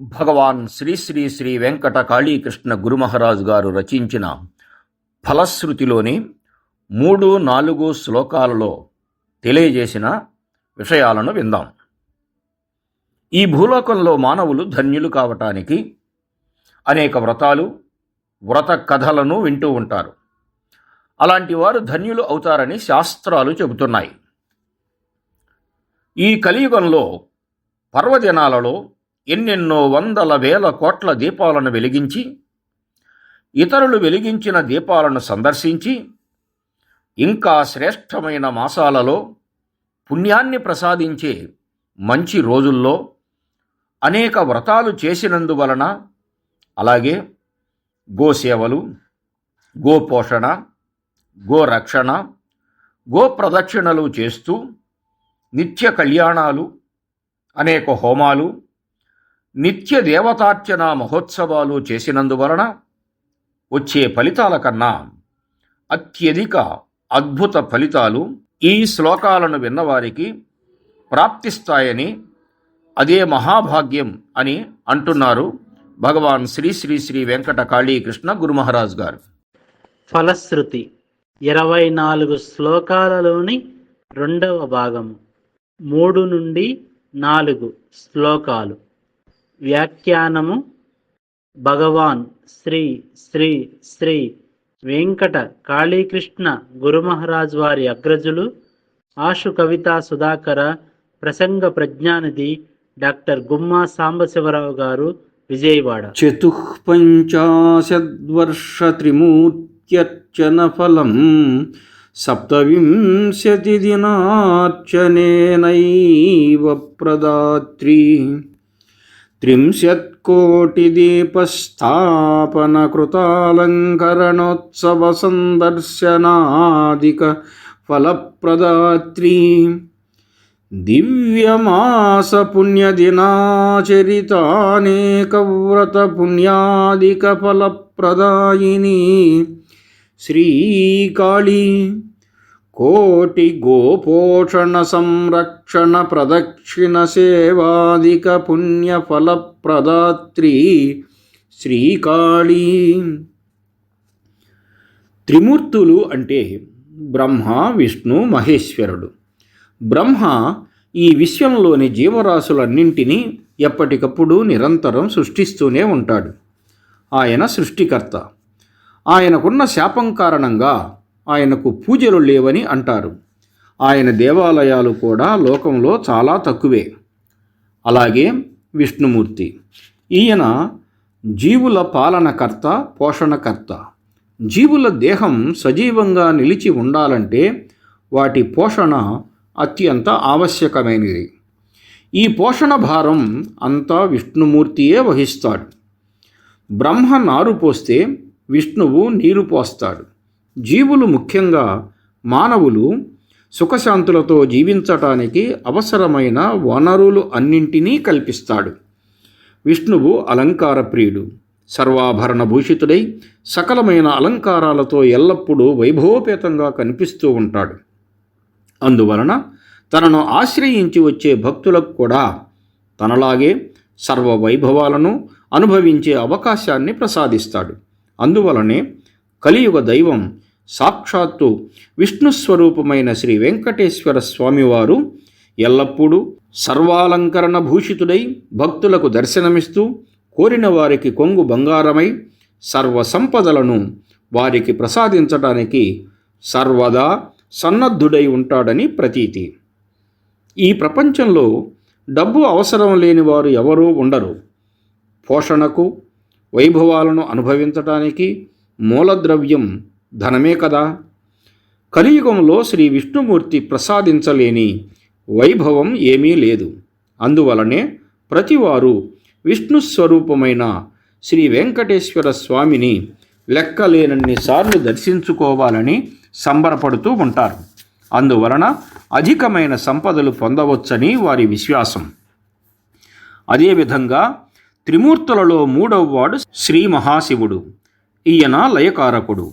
భగవాన్ శ్రీ శ్రీ శ్రీ వెంకట కాళీకృష్ణ గురుమహారాజు గారు రచించిన ఫలశ్రుతిలోని మూడు నాలుగు శ్లోకాలలో తెలియజేసిన విషయాలను విందాం. ఈ భూలోకంలో మానవులు ధన్యులు కావటానికి అనేక వ్రతాలు వ్రత కథలను వింటూ ఉంటారు. అలాంటి వారు ధన్యులు అవుతారని శాస్త్రాలు చెబుతున్నాయి. ఈ కలియుగంలో పర్వదినాలలో ఎన్నెన్నో వందల వేల కోట్ల దీపాలను వెలిగించి ఇతరులు వెలిగించిన దీపాలను సందర్శించి ఇంకా శ్రేష్టమైన మాసాలలో పుణ్యాన్ని ప్రసాదించే మంచి రోజుల్లో అనేక వ్రతాలు చేసినందువలన అలాగే గోసేవలు గోపోషణ గోరక్షణ గోప్రదక్షిణలు చేస్తూ నిత్య కళ్యాణాలు అనేక హోమాలు నిత్య దేవతార్చన మహోత్సవాలు చేసినందువలన వచ్చే ఫలితాల కన్నా అత్యధిక అద్భుత ఫలితాలు ఈ శ్లోకాలను విన్నవారికి ప్రాప్తిస్తాయని అదే మహాభాగ్యం అని అంటున్నారు భగవాన్ శ్రీ శ్రీ శ్రీ వెంకట కాళీకృష్ణ గురుమహారాజ్ గారు. ఫలశ్రుతి ఇరవై నాలుగు శ్లోకాలలోని రెండవ భాగము మూడు నుండి నాలుగు శ్లోకాలు. వ్యాఖ్యానము భగవాన్ శ్రీ శ్రీ శ్రీ వెంకట కాళీకృష్ణ గురుమహారాజ్ వారి అగ్రజులు ఆశు కవితా సుధాకర ప్రసంగ ప్రజ్ఞానిధి డాక్టర్ గుమ్మా సాంబశివరావు గారు విజయవాడ. చతుఃపంచాశద్వర్షత్రిమూర్త్యర్చనఫలం సప్తవింశతిదినార్చనేనైవ ప్రదాత్రీ त्रिंशत्कोटिदीपस्थापनकृतालङ्करणोत्सव सन्दर्शनादिक फलप्रदात्री दिव्यमासपुण्यदिनाचरितानेकव्रतपुण्यादिकफलप्रदायिनी श्रीकाळी కోటి గోపోషణ సంరక్షణ ప్రదక్షిణ సేవాదిక పుణ్య ఫలప్రదాత్రి శ్రీకాళీ. త్రిమూర్తులు అంటే బ్రహ్మ విష్ణు మహేశ్వరుడు. బ్రహ్మ ఈ విశ్వంలోని జీవరాశులన్నింటినీ ఎప్పటికప్పుడు నిరంతరం సృష్టిస్తూనే ఉంటాడు. ఆయన సృష్టికర్త. ఆయనకున్న శాపం కారణంగా ఆయనకు పూజలు లేవని అంటారు. ఆయన దేవాలయాలు కూడా లోకంలో చాలా తక్కువే. అలాగే విష్ణుమూర్తి. ఈయన జీవుల పాలనకర్త పోషణకర్త. జీవుల దేహం సజీవంగా నిలిచి ఉండాలంటే వాటి పోషణ అత్యంత ఆవశ్యకమైనది. ఈ పోషణ భారం అంతా విష్ణుమూర్తియే వహిస్తాడు. బ్రహ్మ నారు పోస్తే విష్ణువు నీరు పోస్తాడు. జీవులు ముఖ్యంగా మానవులు సుఖశాంతులతో జీవించటానికి అవసరమైన వనరులు అన్నింటినీ కల్పిస్తాడు. విష్ణువు అలంకార ప్రియుడు. సర్వాభరణ భూషితుడై సకలమైన అలంకారాలతో ఎల్లప్పుడూ వైభవపేతంగా కనిపిస్తూ ఉంటాడు. అందువలన తనను ఆశ్రయించి వచ్చే భక్తులకు కూడా తనలాగే సర్వ వైభవాలను అనుభవించే అవకాశాన్ని ప్రసాదిస్తాడు. అందువలనే కలియుగ దైవం సాక్షాత్తు విష్ణుస్వరూపమైన శ్రీ వెంకటేశ్వర స్వామివారు ఎల్లప్పుడూ సర్వాలంకరణ భూషితుడై భక్తులకు దర్శనమిస్తూ కోరిన వారికి కొంగు బంగారమై సర్వ సంపదలను వారికి ప్రసాదించటానికి సర్వదా సన్నద్ధుడై ఉంటాడని ప్రతీతి. ఈ ప్రపంచంలో డబ్బు అవసరం లేని వారు ఎవరూ ఉండరు. పోషణకు వైభవాలను అనుభవించటానికి మూలద్రవ్యం ధనమే కదా. కలియుగంలో శ్రీ విష్ణుమూర్తి ప్రసాదించలేని వైభవం ఏమీ లేదు. అందువలనే ప్రతివారు విష్ణు స్వరూపమైన శ్రీ వెంకటేశ్వర స్వామిని లెక్కలేనన్నిసార్లు దర్శించుకోవాలని సంబరపడుతూ ఉంటారు. అందువలన అధికమైన సంపదలు పొందవచ్చని వారి విశ్వాసం. అదేవిధంగా త్రిమూర్తులలో మూడవ వాడు శ్రీ మహాశివుడు. ఈయన లయకారకుడు.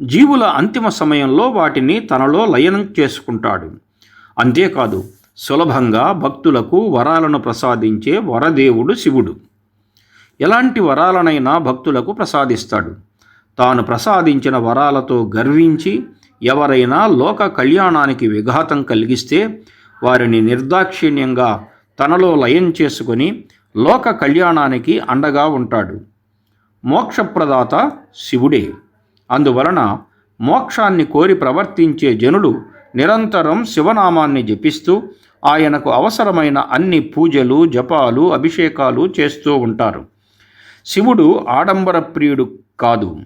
జీవుల అంతిమ సమయంలో వాటిని తనలో లయనం చేసుకుంటాడు. అంతేకాదు సులభంగా భక్తులకు వరాలను ప్రసాదించే వరదేవుడు శివుడు. ఎలాంటి వరాలనైనా భక్తులకు ప్రసాదిస్తాడు. తాను ప్రసాదించిన వరాలతో గర్వించి ఎవరైనా లోక కళ్యాణానికి విఘాతం కలిగిస్తే వారిని నిర్దాక్షిణ్యంగా తనలో లయం చేసుకొని లోక కళ్యాణానికి అండగా ఉంటాడు. మోక్షప్రదాత శివుడే. అందువలన మోక్షాన్ని కోరి ప్రవర్తించే జనులు నిరంతరం శివనామాన్ని జపిస్తూ ఆయనకు అవసరమైన అన్ని పూజలు జపాలు అభిషేకాలు చేస్తూ ఉంటారు. శివుడు ఆడంబర ప్రియుడు కాదు.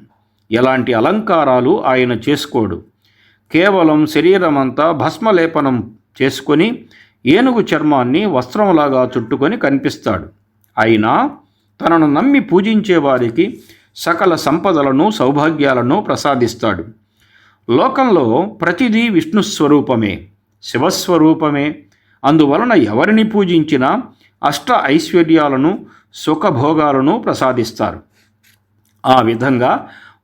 ఎలాంటి అలంకారాలు ఆయన చేసుకోడు. కేవలం శరీరమంతా భస్మలేపనం చేసుకొని ఏనుగు చర్మాన్ని వస్త్రంలాగా చుట్టుకొని కనిపిస్తాడు. అయినా తనను నమ్మి పూజించే వారికి సకల సంపదలను సౌభాగ్యాలను ప్రసాదిస్తాడు. లోకంలో ప్రతిదీ విష్ణు స్వరూపమే శివస్వరూపమే అందువలన ఎవరిని పూజించినా అష్ట ఐశ్వర్యాలను సుఖభోగాలను ప్రసాదిస్తారు. ఆ విధంగా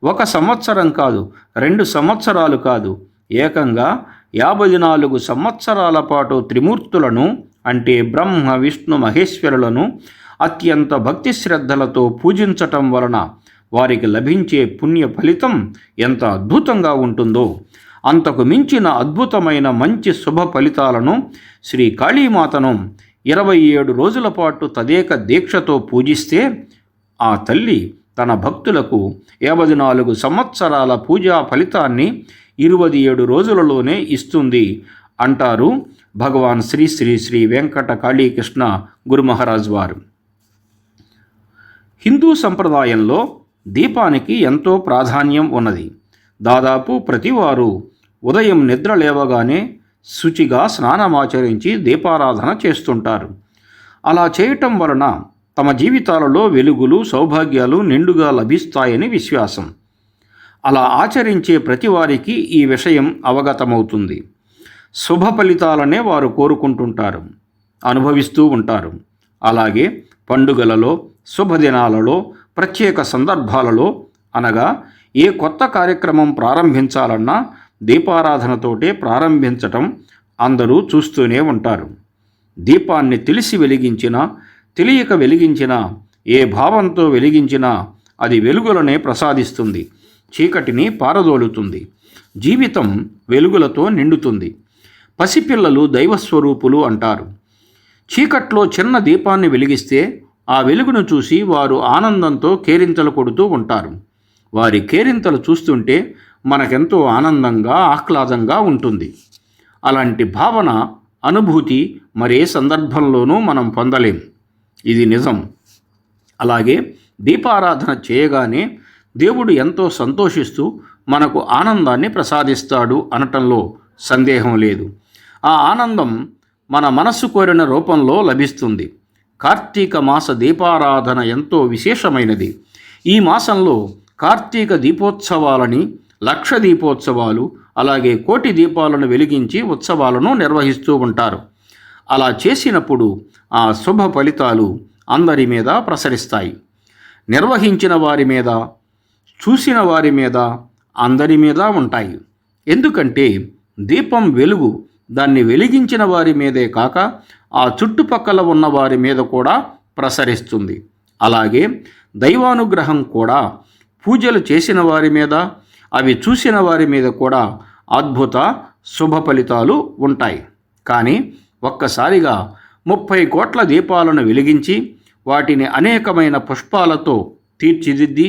ఒక సంవత్సరం కాదు రెండు సంవత్సరాలు కాదు ఏకంగా యాభై నాలుగు సంవత్సరాల పాటు త్రిమూర్తులను అంటే బ్రహ్మ విష్ణు మహేశ్వరులను అత్యంత భక్తి శ్రద్ధలతో పూజించటం వలన వారికి లభించే పుణ్య ఫలితం ఎంత అద్భుతంగా ఉంటుందో. అంతకు మించిన అద్భుతమైన మంచి శుభ ఫలితాలను శ్రీ కాళీమాతను ఇరవై ఏడు రోజుల పాటు తదేక దీక్షతో పూజిస్తే ఆ తల్లి తన భక్తులకు యాభై నాలుగు సంవత్సరాల పూజా ఫలితాన్ని ఇరవై ఏడు రోజులలోనే ఇస్తుంది అంటారు భగవాన్ శ్రీ శ్రీ శ్రీ వెంకట కాళీకృష్ణ గురు మహారాజ్ వారు. హిందూ సంప్రదాయంలో దీపానికి ఎంతో ప్రాధాన్యం ఉన్నది. దాదాపు ప్రతివారు ఉదయం నిద్ర లేవగానే శుచిగా స్నానమాచరించి దీపారాధన చేస్తుంటారు. అలా చేయటం వలన తమ జీవితాలలో వెలుగులు సౌభాగ్యాలు నిండుగా లభిస్తాయని విశ్వాసం. అలా ఆచరించే ప్రతివారికి ఈ విషయం అవగతమవుతుంది. శుభ ఫలితాలనే వారు కోరుకుంటుంటారు అనుభవిస్తూ ఉంటారు. అలాగే పండుగలలో శుభదినాలలో ప్రత్యేక సందర్భాలలో అనగా ఏ కొత్త కార్యక్రమం ప్రారంభించాలన్నా దీపారాధనతోటే ప్రారంభించటం అందరూ చూస్తూనే ఉంటారు. దీపాన్ని తెలిసి వెలిగించినా తెలియక వెలిగించినా ఏ భావంతో వెలిగించినా అది వెలుగులనే ప్రసాదిస్తుంది చీకటిని పారదోలుతుంది జీవితం వెలుగులతో నిండుతుంది. పసిపిల్లలు దైవస్వరూపులు అంటారు. చీకట్లో చిన్న దీపాన్ని వెలిగిస్తే ఆ వెలుగును చూసి వారు ఆనందంతో కేరింతలు కొడుతూ ఉంటారు. వారి కేరింతలు చూస్తుంటే మనకెంతో ఆనందంగా ఆహ్లాదంగా ఉంటుంది. అలాంటి భావన అనుభూతి మరే సందర్భంలోనూ మనం పొందలేం. ఇది నిజం. అలాగే దీపారాధన చేయగానే దేవుడు ఎంతో సంతోషిస్తూ మనకు ఆనందాన్ని ప్రసాదిస్తాడు అనటంలో సందేహం లేదు. ఆ ఆనందం మన మనస్సు కోరిన రూపంలో లభిస్తుంది. కార్తీక మాస దీపారాధన ఎంతో విశేషమైనది. ఈ మాసంలో కార్తీక దీపోత్సవాలని లక్ష దీపోత్సవాలు అలాగే కోటి దీపాలను వెలిగించి ఉత్సవాలను నిర్వహిస్తూ ఉంటారు. అలా చేసినప్పుడు ఆ శుభ ఫలితాలు అందరి మీద ప్రసరిస్తాయి. నిర్వహించిన వారి మీద చూసిన వారి మీద అందరి మీద ఉంటాయి. ఎందుకంటే దీపం వెలుగు దాన్ని వెలిగించిన వారి మీదే కాక ఆ చుట్టుపక్కల ఉన్న వారి మీద కూడా ప్రసరిస్తుంది. అలాగే దైవానుగ్రహం కూడా పూజలు చేసిన వారి మీద అవి చూసిన వారి మీద కూడా అద్భుత శుభ ఫలితాలు ఉంటాయి. కానీ ఒక్కసారిగా ముప్పై కోట్ల దీపాలను వెలిగించి వాటిని అనేకమైన పుష్పాలతో తీర్చిదిద్ది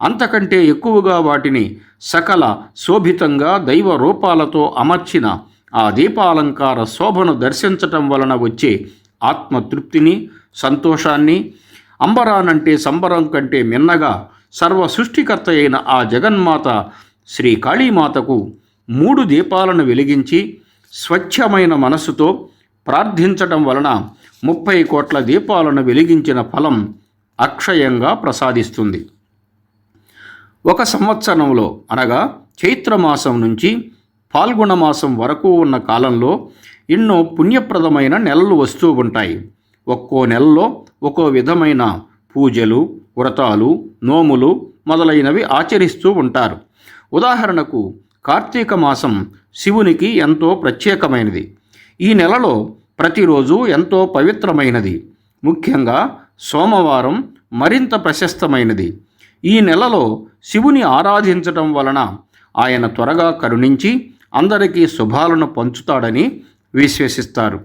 అంతకంటే ఎక్కువగా వాటిని సకల శోభితంగా దైవ రూపాలతో అమర్చిన ఆ దీపాలంకార శోభను దర్శించటం వలన వచ్చే ఆత్మతృప్తిని సంతోషాన్ని అంబరానంటే సంబరం కంటే మిన్నగా సర్వ సృష్టికర్త అయిన ఆ జగన్మాత శ్రీ కాళీమాతకు మూడు దీపాలను వెలిగించి స్వచ్ఛమైన మనసుతో ప్రార్థించటం వలన ముప్పై కోట్ల దీపాలను వెలిగించిన ఫలం అక్షయంగా ప్రసాదిస్తుంది. ఒక సంవత్సరంలో అనగా చైత్రమాసం నుంచి పాల్గొన మాసం వరకు ఉన్న కాలంలో ఎన్నో పుణ్యప్రదమైన నెలలు వస్తూ ఉంటాయి. ఒక్కో నెలలో ఒక్కో విధమైన పూజలు వ్రతాలు నోములు మొదలైనవి ఆచరిస్తూ ఉంటారు. ఉదాహరణకు కార్తీక మాసం శివునికి ఎంతో ప్రత్యేకమైనది. ఈ నెలలో ప్రతిరోజు ఎంతో పవిత్రమైనది. ముఖ్యంగా సోమవారం మరింత ప్రశస్తమైనది. ఈ నెలలో శివుని ఆరాధించటం వలన ఆయన త్వరగా కరుణించి అందరికీ శుభాలను పంచుతాడని విశ్వసిస్తారు.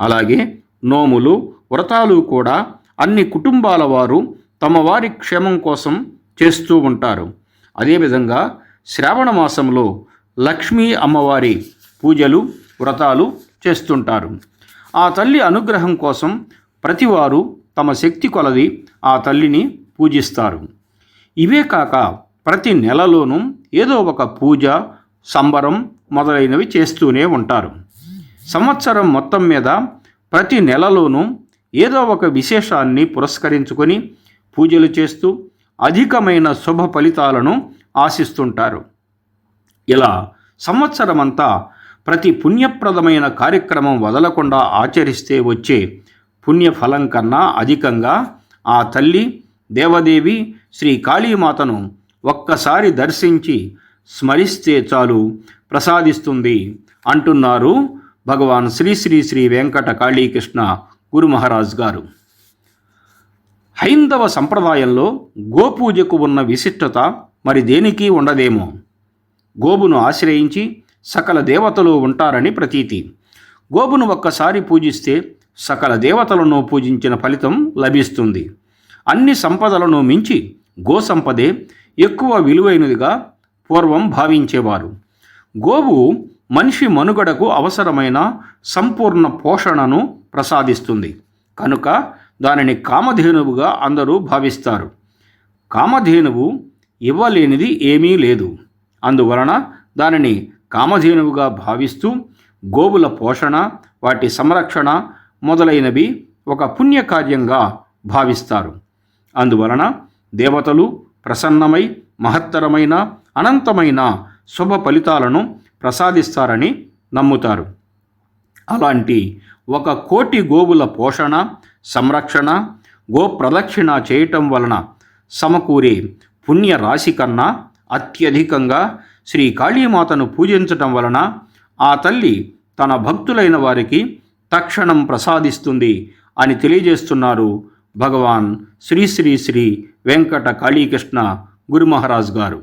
అలాగే నోములు వ్రతాలు కూడా అన్ని కుటుంబాల వారు తమ వారి క్షేమం కోసం చేస్తూ ఉంటారు. అదేవిధంగా శ్రావణ మాసంలో లక్ష్మీ అమ్మవారి పూజలు వ్రతాలు చేస్తుంటారు. ఆ తల్లి అనుగ్రహం కోసం ప్రతివారు తమ శక్తి కొలది ఆ తల్లిని పూజిస్తారు. ఇవే కాక ప్రతి నెలలోనూ ఏదో ఒక పూజ సంబరం మొదలైనవి చేస్తూనే ఉంటారు. సంవత్సరం మొత్తం మీద ప్రతి నెలలోనూ ఏదో ఒక విశేషాన్ని పురస్కరించుకొని పూజలు చేస్తూ అధికమైన శుభ ఫలితాలను ఆశిస్తుంటారు. ఇలా సంవత్సరమంతా ప్రతి పుణ్యప్రదమైన కార్యక్రమం వదలకుండా ఆచరిస్తే వచ్చే పుణ్యఫలం కన్నా అధికంగా ఆ తల్లి దేవదేవి శ్రీ కాళీమాతను ఒక్కసారి దర్శించి స్మరిస్తే చాలు ప్రసాదిస్తుంది అంటున్నారు భగవాన్ శ్రీ శ్రీ శ్రీ వెంకట కాళీకృష్ణ గురు మహారాజ్ గారు. హైందవ సంప్రదాయంలో గోపూజకు ఉన్న విశిష్టత మరి దేనికి ఉండదేమో? గోబును ఆశ్రయించి సకల దేవతలు ఉంటారని ప్రతీతి. గోబును ఒక్కసారి పూజిస్తే సకల దేవతలను పూజించిన ఫలితం లభిస్తుంది. అన్ని సంపదలను మించి గో సంపదే ఎక్కువ విలువైనదిగా పూర్వం భావించేవారు. గోవు మనిషి మనుగడకు అవసరమైన సంపూర్ణ పోషణను ప్రసాదిస్తుంది. కనుక దానిని కామధేనువుగా అందరూ భావిస్తారు. కామధేనువు ఇవ్వలేనిది ఏమీ లేదు. అందువలన దానిని కామధేనువుగా భావిస్తూ గోవుల పోషణ వాటి సంరక్షణ మొదలైనవి ఒక పుణ్యకార్యంగా భావిస్తారు. అందువలన దేవతలు ప్రసన్నమై మహత్తరమైన అనంతమైన శుభ ఫలితాలను ప్రసాదిస్తారని నమ్ముతారు. అలాంటి ఒక కోటి గోవుల పోషణ సంరక్షణ గోప్రదక్షిణ చేయటం వలన సమకూరే పుణ్య రాశి కన్నా అత్యధికంగా శ్రీ కాళీమాతను పూజించటం వలన ఆ తల్లి తన భక్తులైన వారికి తక్షణం ప్రసాదిస్తుంది అని తెలియజేస్తున్నారు భగవాన్ శ్రీ శ్రీ శ్రీ వెంకట కాళీకృష్ణ గురు మహారాజ్ గారు.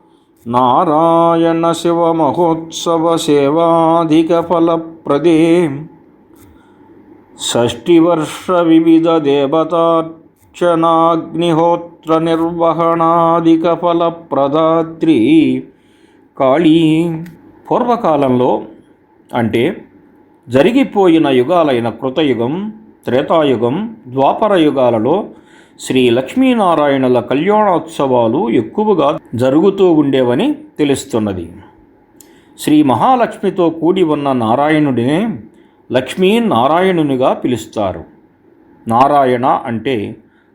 నారాయణ శివ మహోత్సవ సేవాధిక ఫలప్రదే షష్ఠివర్ష వివిధ దేవతార్చనాగ్నిహోత్ర నిర్వహణాదిక ఫలప్రదాత్రి కాళీ పూర్వకాలంలో అంటే జరిగిపోయిన యుగాలైన కృతయుగం త్రేతాయుగం ద్వాపర యుగాలలో శ్రీ లక్ష్మీనారాయణుల కళ్యాణోత్సవాలు ఎక్కువగా జరుగుతూ ఉండేవని తెలుస్తున్నది. శ్రీ మహాలక్ష్మితో కూడి ఉన్న నారాయణుడినే లక్ష్మీ నారాయణునిగా పిలుస్తారు. నారాయణ అంటే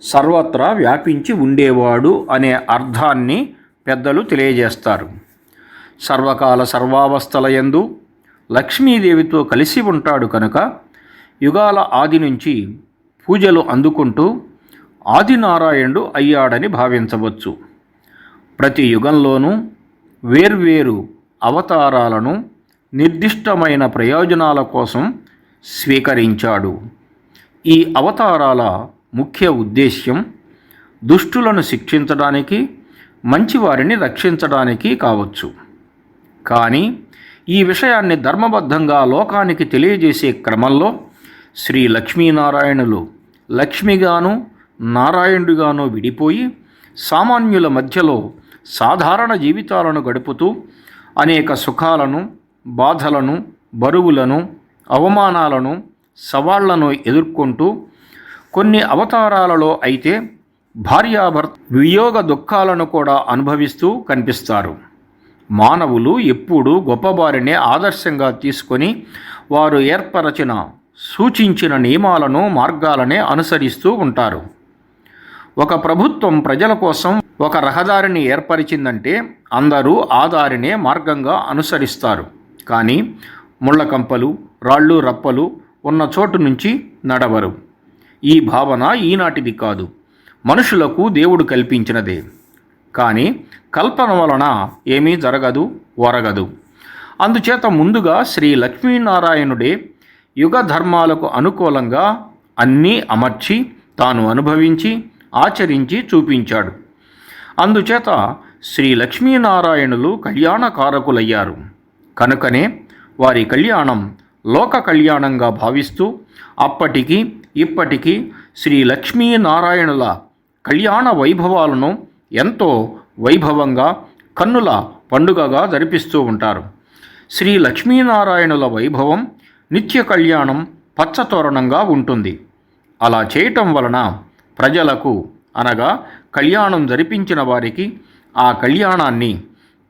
సర్వత్రా వ్యాపించి ఉండేవాడు అనే అర్థాన్ని పెద్దలు తెలియజేస్తారు. సర్వకాల సర్వావస్థలయందు లక్ష్మీదేవితో కలిసి ఉంటాడు కనుక యుగాల ఆది నుంచి పూజలు అందుకుంటూ ఆదినారాయణుడు అయ్యాడని భావించవచ్చు. ప్రతి యుగంలోనూ వేర్వేరు అవతారాలను నిర్దిష్టమైన ప్రయోజనాల కోసం స్వీకరించాడు. ఈ అవతారాల ముఖ్య ఉద్దేశ్యం దుష్టులను శిక్షించడానికి మంచివారిని రక్షించడానికి కావచ్చు. కానీ ఈ విషయాన్ని ధర్మబద్ధంగా లోకానికి తెలియజేసే క్రమంలో శ్రీ లక్ష్మీనారాయణులు లక్ష్మిగాను నారాయణుడిగానో విడిపోయి సామాన్యుల మధ్యలో సాధారణ జీవితాలను గడుపుతూ అనేక సుఖాలను బాధలను బరువులను అవమానాలను సవాళ్ళను ఎదుర్కొంటూ కొన్ని అవతారాలలో అయితే భార్యాభర్త వియోగ దుఃఖాలను కూడా అనుభవిస్తూ కనిపిస్తారు. మానవులు ఎప్పుడూ గొప్పవారినే ఆదర్శంగా తీసుకొని వారు ఏర్పరచిన సూచించిన నియమాలను మార్గాలనే అనుసరిస్తూ ఉంటారు. ఒక ప్రభుత్వం ప్రజల కోసం ఒక రహదారిని ఏర్పరిచిందంటే అందరూ ఆ దారినే మార్గంగా అనుసరిస్తారు. కానీ ముళ్ళకంపలు రాళ్ళు రప్పలు ఉన్న చోటు నుంచి నడవరు. ఈ భావన ఈనాటిది కాదు. మనుషులకు దేవుడు కల్పించినదే. కానీ కల్పన వలన ఏమీ జరగదు ఒరగదు. అందుచేత ముందుగా శ్రీ లక్ష్మీనారాయణుడే యుగ ధర్మాలకు అనుకూలంగా అన్నీ అమర్చి తాను అనుభవించి ఆచరించి చూపించాడు. అందుచేత శ్రీ లక్ష్మీనారాయణులు కళ్యాణకారకులయ్యారు. కనుకనే వారి కళ్యాణం లోక కళ్యాణంగా భావిస్తూ అప్పటికి ఇప్పటికీ శ్రీ లక్ష్మీనారాయణుల కళ్యాణ వైభవాలను ఎంతో వైభవంగా కన్నుల పండుగగా జరిపిస్తూ ఉంటారు. శ్రీ లక్ష్మీనారాయణుల వైభవం నిత్య కళ్యాణం పచ్చతోరణంగా ఉంటుంది. అలా చేయటం వలన ప్రజలకు అనగా కళ్యాణం జరిపించిన వారికి ఆ కళ్యాణాన్ని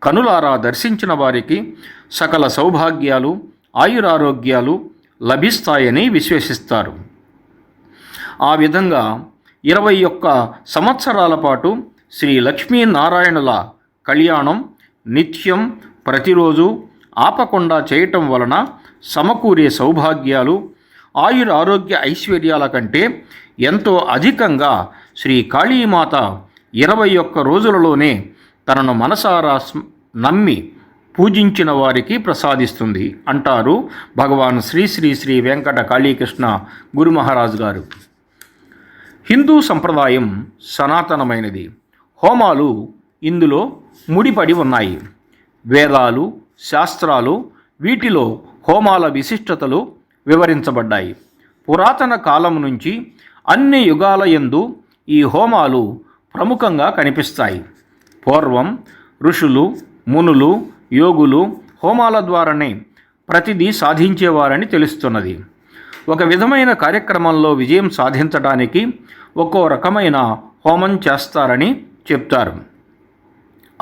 కనులారా దర్శించిన వారికి సకల సౌభాగ్యాలు ఆయురారోగ్యాలు లభిస్తాయని విశ్వసిస్తారు. ఆ విధంగా ఇరవై ఒక్క సంవత్సరాల పాటు శ్రీ లక్ష్మీనారాయణుల కళ్యాణం నిత్యం ప్రతిరోజు ఆపకుండా చేయటం వలన సమకూరే సౌభాగ్యాలు ఆయుర ఆరోగ్య ఐశ్వర్యాల కంటే ఎంతో అధికంగా శ్రీ కాళీమాత ఇరవై ఒక్క రోజులలోనే తనను మనసారా నమ్మి పూజించిన వారికి ప్రసాదిస్తుంది అంటారు భగవాన్ శ్రీ శ్రీ శ్రీ వెంకట కాళీకృష్ణ గురు మహారాజ్ గారు. హిందూ సంప్రదాయం సనాతనమైనది. హోమాలు ఇందులో ముడిపడి ఉన్నాయి. వేదాలు శాస్త్రాలు వీటిలో హోమాల విశిష్టతలు వివరించబడ్డాయి. పురాతన కాలం నుంచి అన్ని యుగాల ఎందు ఈ హోమాలు ప్రముఖంగా కనిపిస్తాయి. పూర్వం ఋషులు మునులు యోగులు హోమాల ద్వారానే ప్రతిదీ సాధించేవారని తెలుస్తున్నది. ఒక విధమైన కార్యక్రమంలో విజయం సాధించడానికి ఒక్కో రకమైన హోమం చేస్తారని చెప్తారు.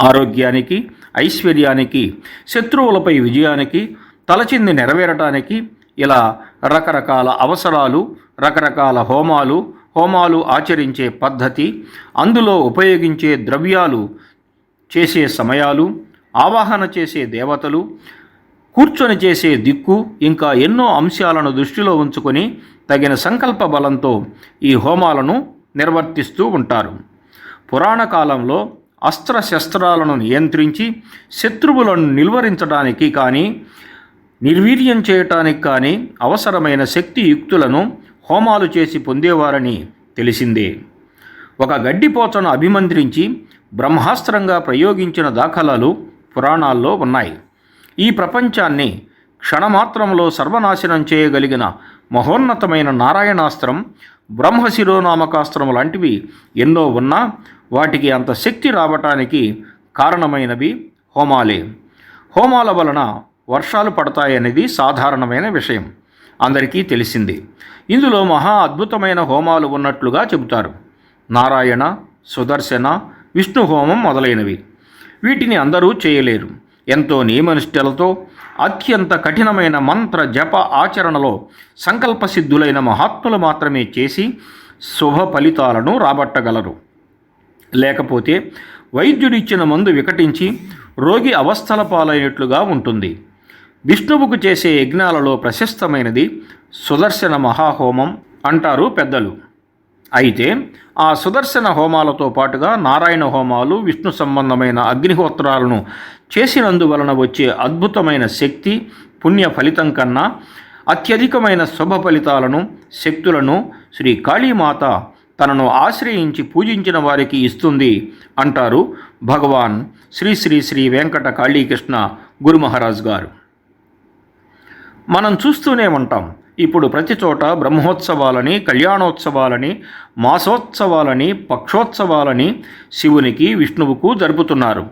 ఆరోగ్యానికి ఐశ్వర్యానికి శత్రువులపై విజయానికి తలచింది నెరవేరటానికి ఇలా రకరకాల అవసరాలు రకరకాల హోమాలు హోమాలు ఆచరించే పద్ధతి అందులో ఉపయోగించే ద్రవ్యాలు చేసే సమయాలు ఆవాహన చేసే దేవతలు కూర్చొని చేసే దిక్కు ఇంకా ఎన్నో అంశాలను దృష్టిలో ఉంచుకొని తగిన సంకల్ప బలంతో ఈ హోమాలను నిర్వర్తిస్తూ ఉంటారు. పురాణ కాలంలో అస్త్రశస్త్రాలను నియంత్రించి శత్రువులను నిలువరించడానికి కానీ నిర్వీర్యం చేయటానికి కానీ అవసరమైన శక్తి యుక్తులను హోమాలు చేసి పొందేవారని తెలిసిందే. ఒక గడ్డిపోచను అభిమంత్రించి బ్రహ్మాస్త్రంగా ప్రయోగించిన దాఖలాలు పురాణాల్లో ఉన్నాయి. ఈ ప్రపంచాన్ని క్షణమాత్రంలో సర్వనాశనం చేయగలిగిన మహోన్నతమైన నారాయణాస్త్రం బ్రహ్మశిరోనామకాస్త్రం లాంటివి ఎన్నో ఉన్నా వాటికి అంత శక్తి రావటానికి కారణమైనవి హోమాలే. హోమాల వలన వర్షాలు పడతాయనేది సాధారణమైన విషయం. అందరికీ తెలిసింది. ఇందులో మహా అద్భుతమైన హోమాలు ఉన్నట్లుగా చెబుతారు. నారాయణ సుదర్శన విష్ణు హోమం మొదలైనవి. వీటిని అందరూ చేయలేరు. ఎంతో నియమనిష్టలతో అత్యంత కఠినమైన మంత్ర జప ఆచరణలో సంకల్పసిద్ధులైన మహాత్ములు మాత్రమే చేసి శుభ ఫలితాలను రాబట్టగలరు. లేకపోతే వైద్యుడిచ్చిన మందు వికటించి రోగి అవస్థల పాలైనట్లుగా ఉంటుంది. విష్ణువుకు చేసే యజ్ఞాలలో ప్రశస్తమైనది సుదర్శన మహాహోమం అంటారు పెద్దలు. అయితే ఆ సుదర్శన హోమాలతో పాటుగా నారాయణ హోమాలు విష్ణు సంబంధమైన అగ్నిహోత్రాలను చేసినందువలన వచ్చే అద్భుతమైన శక్తి పుణ్య ఫలితం కన్నా అత్యధికమైన శుభ ఫలితాలను శక్తులను శ్రీ కాళీమాత తనను ఆశ్రయించి పూజించిన వారికి ఇస్తుంది అంటారు భగవాన్ శ్రీ శ్రీ శ్రీ వెంకట కాళీకృష్ణ గురు మహారాజ్ గారు. మనం చూస్తూనే ఉంటాం. ఇప్పుడు ప్రతి చోట బ్రహ్మోత్సవాలని కళ్యాణోత్సవాలని మాసోత్సవాలని పక్షోత్సవాలని శివునికి విష్ణువుకు జరుపుతున్నారు.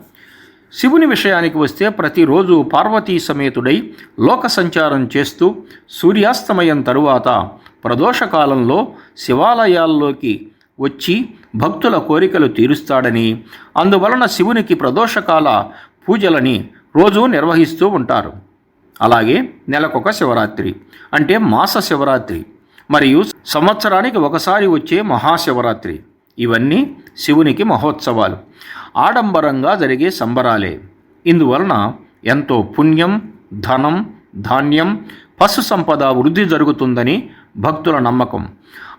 శివుని విషయానికి వస్తే ప్రతిరోజు పార్వతీ సమేతుడై లోక సంచారం చేస్తూ సూర్యాస్తమయం తరువాత ప్రదోషకాలంలో శివాలయాల్లోకి వచ్చి భక్తుల కోరికలు తీరుస్తాడని అందువలన శివునికి ప్రదోషకాల పూజలని రోజూ నిర్వహిస్తూ ఉంటారు. అలాగే నెలకొక శివరాత్రి అంటే మాస శివరాత్రి మరియు సంవత్సరానికి ఒకసారి వచ్చే మహాశివరాత్రి. ఇవన్నీ శివునికి మహోత్సవాలు. ఆడంబరంగా జరిగే సంబరాలే. ఇందువలన ఎంతో పుణ్యం ధనం ధాన్యం పశు సంపద వృద్ధి జరుగుతుందని భక్తుల నమ్మకం.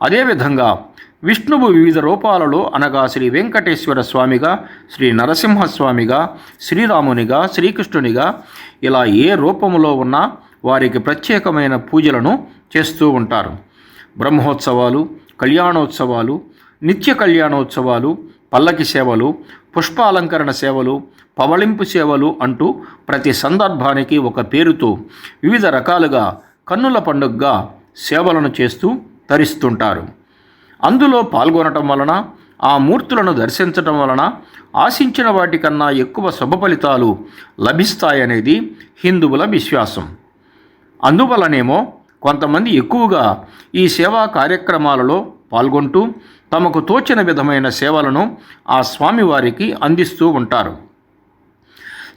అదేవిధంగా విష్ణువు వివిధ రూపాలలో అనగా శ్రీ వెంకటేశ్వర స్వామిగా శ్రీ నరసింహస్వామిగా శ్రీరామునిగా శ్రీకృష్ణునిగా ఇలా ఏ రూపములో ఉన్నా వారికి ప్రత్యేకమైన పూజలను చేస్తూ ఉంటారు. బ్రహ్మోత్సవాలు కళ్యాణోత్సవాలు నిత్య కళ్యాణోత్సవాలు పల్లకి సేవలు పుష్పాలంకరణ సేవలు పవళింపు సేవలు అంటూ ప్రతి సందర్భానికి ఒక పేరుతో వివిధ రకాలుగా కన్నుల పండుగగా సేవలను చేస్తూ తరిస్తుంటారు. అందులో పాల్గొనటం వలన ఆ మూర్తులను దర్శించటం వలన ఆశించిన వాటికన్నా ఎక్కువ శుభ ఫలితాలు లభిస్తాయనేది హిందువుల విశ్వాసం. అందువలనేమో కొంతమంది ఎక్కువగా ఈ సేవా కార్యక్రమాలలో పాల్గొంటూ తమకు తోచిన విధమైన సేవలను ఆ స్వామివారికి అందిస్తూ ఉంటారు.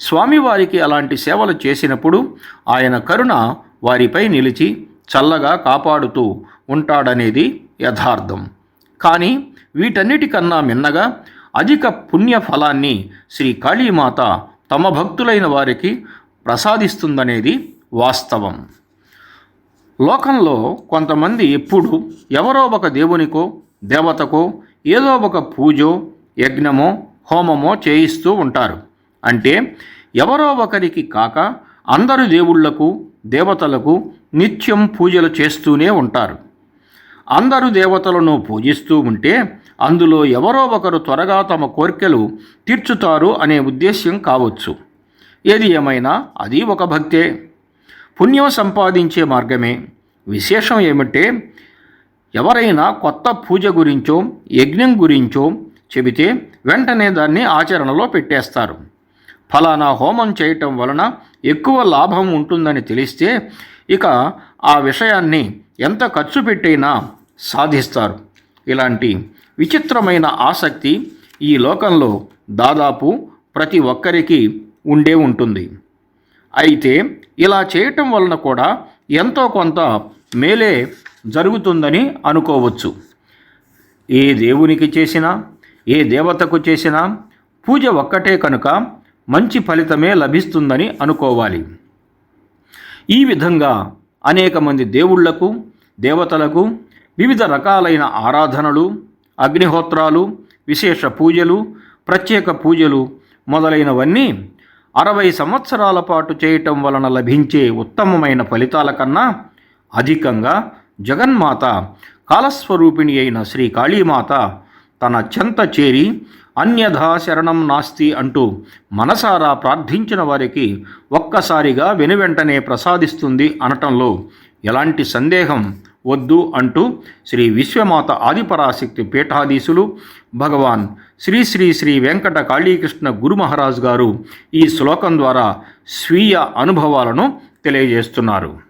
స్వామివారికి అలాంటి సేవలు చేసినప్పుడు ఆయన కరుణ వారిపై నిలిచి చల్లగా కాపాడుతూ ఉంటాడనేది యథార్థం. కానీ వీటన్నిటికన్నా మిన్నగా అధిక పుణ్య ఫలాన్ని శ్రీ కాళీమాత తమ భక్తులైన వారికి ప్రసాదిస్తుందనేది వాస్తవం. లోకంలో కొంతమంది ఎప్పుడు ఎవరో ఒక దేవునికో దేవతకో ఏదో ఒక పూజో యజ్ఞమో హోమమో చేయిస్తూ ఉంటారు. అంటే ఎవరో ఒకరికి కాక అందరు దేవుళ్ళకు దేవతలకు నిత్యం పూజలు చేస్తూనే ఉంటారు. అందరు దేవతలను పూజిస్తూ ఉంటే అందులో ఎవరో ఒకరు త్వరగా తమ కోరికలు తీర్చుతారు అనే ఉద్దేశ్యం కావచ్చు. ఏది ఏమైనా అది ఒక భక్తే. పుణ్యం సంపాదించే మార్గమే. విశేషం ఏమంటే ఎవరైనా కొత్త పూజ గురించో యజ్ఞం గురించో చెబితే వెంటనే దాన్ని ఆచరణలో పెట్టేస్తారు. ఫలానా హోమం చేయటం వలన ఎక్కువ లాభం ఉంటుందని తెలిస్తే ఇక ఆ విషయాన్ని ఎంత ఖర్చు పెట్టైనా సాధిస్తారు. ఇలాంటి విచిత్రమైన ఆసక్తి ఈ లోకంలో దాదాపు ప్రతి ఒక్కరికి ఉండే ఉంటుంది. అయితే ఇలా చేయటం వలన కూడా ఎంతో కొంత మేలే జరుగుతుందని అనుకోవచ్చు. ఏ దేవునికి చేసినా ఏ దేవతకు చేసినా పూజ ఒక్కటే కనుక మంచి ఫలితమే లభిస్తుందని అనుకోవాలి. ఈ విధంగా అనేక మంది దేవుళ్ళకు దేవతలకు వివిధ రకాలైన ఆరాధనలు అగ్నిహోత్రాలు విశేష పూజలు ప్రత్యేక పూజలు మొదలైనవన్నీ అరవై సంవత్సరాల పాటు చేయటం వలన లభించే ఉత్తమమైన ఫలితాల కన్నా అధికంగా జగన్మాత కాలస్వరూపిణి అయిన శ్రీ కాళీమాత తన చెంత చేరి అన్యథా శరణం నాస్తి అంటూ మనసారా ప్రార్థించిన వారికి ఒక్కసారిగా వెనువెంటనే ప్రసాదిస్తుంది అనటంలో ఎలాంటి సందేహం వద్దు అంటూ శ్రీ విశ్వమాత ఆదిపరాశక్తి పీఠాధీశులు భగవాన్ శ్రీ శ్రీ శ్రీ వెంకట కాళీకృష్ణ గురు మహారాజ్ గారు ఈ శ్లోకం ద్వారా స్వీయ అనుభవాలను తెలియజేస్తున్నారు.